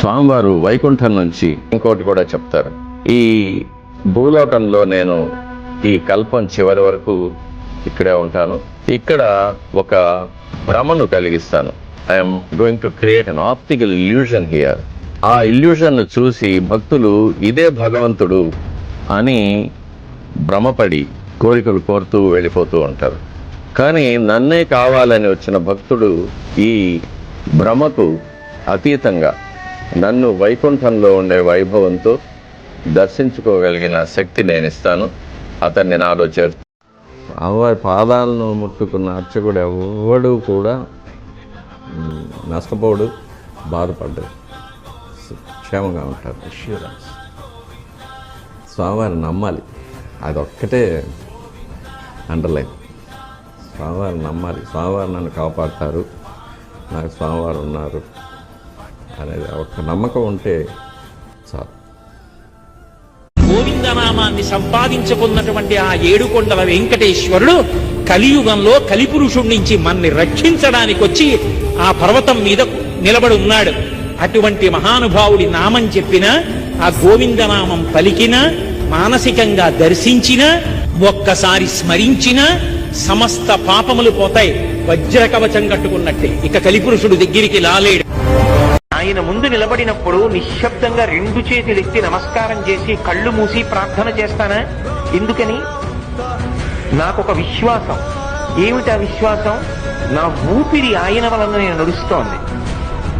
స్వామివారు వైకుంఠం నుంచి ఇంకోటి కూడా చెప్తారు. ఈ భూలోకంలో నేను ఈ కల్పం చివరి వరకు ఇక్కడే ఉంటాను. ఇక్కడ ఒక భ్రమను కలిగిస్తాను. I'm going to create an optical illusion here ఆ ఇల్యూషన్ను చూసి భక్తులు ఇదే భగవంతుడు అని భ్రమపడి కోరికలు కోరుతూ వెళ్ళిపోతూ ఉంటారు. కానీ నన్నే కావాలని వచ్చిన భక్తుడు ఈ భ్రమకు అతీతంగా నన్ను వైకుంఠంలో ఉండే వైభవంతో దర్శించుకోగలిగిన శక్తి నేను ఇస్తాను అతన్ని నాలో చేర్చు. అమ్మవారి పాదాలను ముట్టుకున్న అర్చకుడు ఎవడు కూడా నష్టపోడు బాధపడ్డాడు క్షేమంగా ఉంటారు అష్యూరెన్స్ స్వామివారిని నమ్మాలి. అదొక్కటే అండర్లైన్ స్వామివారిని నమ్మాలి. స్వామివారు నన్ను కాపాడతారు. నాకు స్వామివారు ఉన్నారు. అనేది ఒక నమ్మకం ఉంటే చాలు. గోవిందనామాన్ని సంపాదించుకున్నటువంటి ఆ ఏడుకొండల వెంకటేశ్వరుడు కలియుగంలో కలిపురుషుడి నుంచి మన్ని రక్షించడానికి వచ్చి ఆ పర్వతం మీద నిలబడి ఉన్నాడు. అటువంటి మహానుభావుడి నామం చెప్పిన ఆ గోవిందనామం పలికిన మానసికంగా దర్శించిన ఒక్కసారి స్మరించిన సమస్త పాపములు పోతాయి. వజ్ర కవచం కట్టుకున్నట్టే. ఇక కలిపురుషుడు దగ్గరికి లాలేడు ఆయన ముందు నిలబడినప్పుడు నిశ్శబ్దంగా రెండు చేతులెత్తి నమస్కారం చేసి కళ్ళు మూసి ప్రార్థన చేస్తానా? ఎందుకని? నాకొక విశ్వాసం. ఏమిటా విశ్వాసం? నా ఊపిరి ఆయన వలన నేను నడుస్తోంది.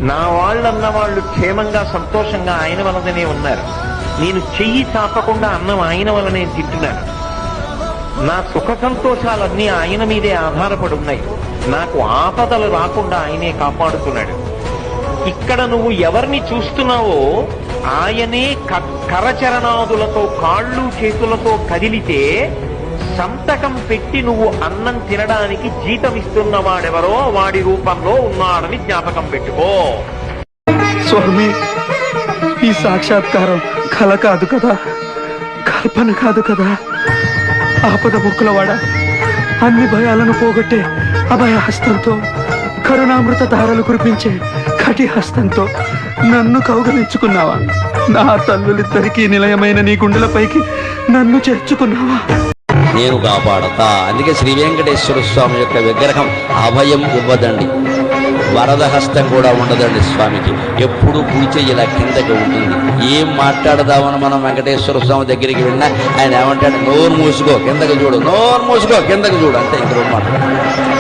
నా వాళ్ళన్న వాళ్ళు క్షేమంగా సంతోషంగా ఆయన వలననే ఉన్నారు. నేను చెయ్యి చాపకుండా అన్నం ఆయన వలనే తింటున్నాను. నా సుఖ సంతోషాలన్నీ ఆయన మీదే ఆధారపడి ఉన్నాయి నాకు ఆపదలు రాకుండా ఆయనే కాపాడుతున్నాడు. ఇక్కడ నువ్వు ఎవరిని చూస్తున్నావో ఆయనే క- కరచరణాదులతో కాళ్ళు చేతులతో కదిలితే సంతకం పెట్టి నువ్వు అన్నం తినడానికి జీతం ఇస్తున్నవాడెవరో వాడి రూపంలో ఉన్నాడని జ్ఞాపకం పెట్టుకో. స్వామి ఈ సాక్షాత్కారం కల కాదు కదా? కల్పన కాదు కదా? ఆపద ముక్కులవాడ అన్ని భయాలను పోగొట్టే అభయ హస్తంతో కరుణామృత ధారలు కురిపించే కటి హస్తంతో నన్ను కౌగలించుకున్నావా? నా తల్లులిద్దరికీ నిలయమైన నీ గుండెలపైకి నన్ను చేర్చుకున్నావా? నేను కాపాడతా. అందుకే శ్రీ వెంకటేశ్వర స్వామి యొక్క విగ్రహం అభయం ఇవ్వదండి. వరద హస్తం కూడా ఉండదండి స్వామికి. ఎప్పుడు పూజ ఇలా కిందకి ఉంటుంది. ఏం మాట్లాడదామని మనం వెంకటేశ్వర స్వామి దగ్గరికి వెళ్ళినా ఆయన ఏమంటాడు? నోరు మూసుకో కిందకి చూడు నోరు మూసుకో కిందకి చూడు. అంతే ఇంకో మాట్లాడు